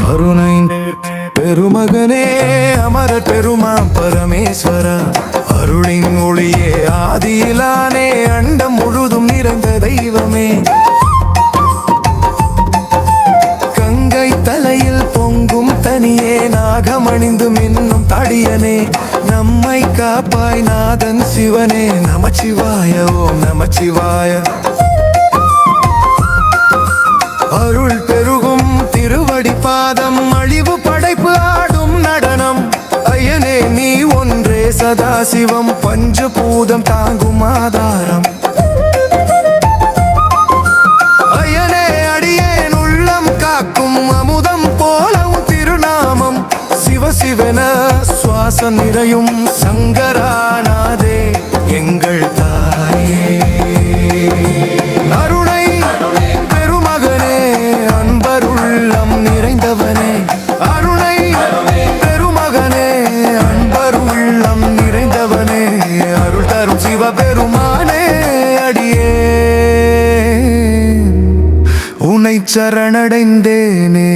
கருணை பெருமகனே அமர பெருமா பரமேஸ்வரா. அருளின் ஒளியே ஆதியிலானே அண்டம் முழுதும் நிறைந்த தெய்வமே. கங்கை தலையில் பொங்கும் தனியே நாகமணிந்து மின் தடியனே நம்மை காப்பாய் நாதன் சிவனே. நமச்சிவாய ஓம் நமச்சிவாய. அருள் பெருகும் திருவடி பாதம் அழிவு படைப்பு ஆடும் நடனம். ஐயனே நீ ஒன்றே சதாசிவம் பஞ்சபூதம் தாங்கும் ஆதாரம். சுவாச நிறையும் சங்கரானாதே எங்கள் தாயே. அருணை பெருமகனே அன்பருள்ளம் நிறைந்தவனே. அருணை பெருமகனே அன்பருள்ளம் நிறைந்தவனே. அருள் தரும் சிவபெருமானே அடியே. உனை சரணடைந்தேனே.